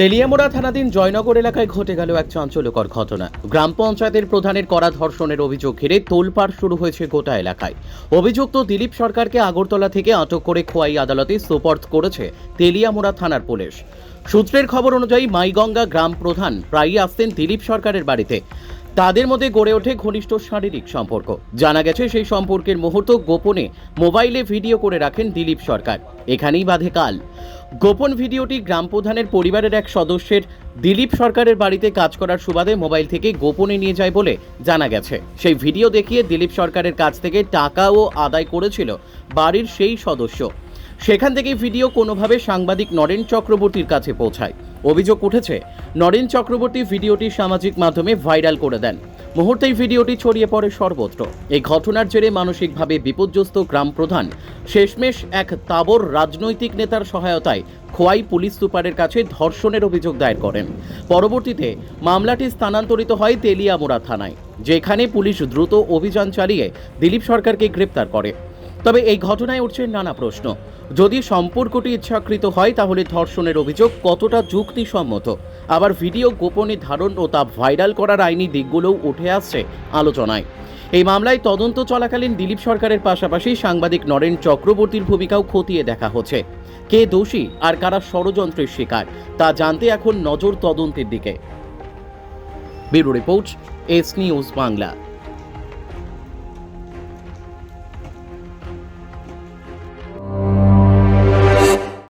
তেলিয়ামোড়া থানাধীন জয়নগর এলাকায় ঘটে গেল এক চাঞ্চল্যকর ঘটনা। গ্রাম পঞ্চায়েতের প্রধানের করা ধর্ষণের অভিযোগ ঘিরে তোলপাড় শুরু হয়েছে গোটা এলাকায়। অভিযুক্ত দিলীপ সরকারকে আগরতলা থেকে আটক করে খোয়াই আদালতে সোপর্দ করেছে তেলিয়ামোড়া থানার পুলিশ। সূত্রের খবর অনুযায়ী মাইগঙ্গা গ্রাম প্রধান প্রায়ই আসতেন দিলীপ সরকারের বাড়িতে। তাদের মধ্যে গড়ে ওঠে ঘনিষ্ঠ শারীরিক সম্পর্ক। জানা গেছে, সেই সম্পর্কের মুহূর্ত গোপনে মোবাইলে ভিডিও করে রাখেন দিলীপ সরকার। এখানেই বাধে কাল। গোপন ভিডিওটি গ্রাম প্রধানের পরিবারের এক সদস্যের, দিলীপ সরকারের বাড়িতে কাজ করার সুবাদে মোবাইল থেকে গোপনে নিয়ে যায় বলে জানা গেছে। সেই ভিডিও দেখিয়ে দিলীপ সরকারের কাছ থেকে টাকাও আদায় করেছিল বাড়ির সেই সদস্য। সেখান থেকেই ভিডিও কোনোভাবে সাংবাদিক নরেন চক্রবর্তীর কাছে পৌঁছায়। অভিযোগ উঠেছে, নরেন চক্রবর্তী ভিডিওটি সামাজিক মাধ্যমে ভাইরাল করে দেন। মুহূর্তেই ভিডিওটি ছড়িয়ে পড়ে সর্বত্র। এই ঘটনার জেরে মানসিকভাবে বিপর্যস্ত গ্রাম প্রধান শেষমেশ এক তাবর রাজনৈতিক নেতার সহায়তায় খোয়াই পুলিশ সুপারের কাছে ধর্ষণের অভিযোগ দায়ের করেন। পরবর্তীতে মামলাটি স্থানান্তরিত হয় তেলিয়ামোড়া থানায়, যেখানে পুলিশ দ্রুত অভিযান চালিয়ে দিলীপ সরকারকে গ্রেপ্তার করে। তবে এই ঘটনায় উঠছে নানা প্রশ্ন। যদি সম্পর্কটি ইচ্ছাকৃত হয়, তাহলে ধর্ষণের অভিযোগ কতটা যুক্তিসম্মত? আবার ভিডিও গোপনে ধারণ ও তা ভাইরাল করার আইনি দিকগুলোও উঠে আসছে আলোচনায়। এই মামলায় তদন্ত চলাকালীন দিলীপ সরকারের পাশাপাশি সাংবাদিক নরেন চক্রবর্তীর ভূমিকাও খতিয়ে দেখা হচ্ছে। কে দোষী আর কারা ষড়যন্ত্রের শিকার, তা জানতে এখন নজর তদন্তের দিকে। Bureau report, S news Bangla.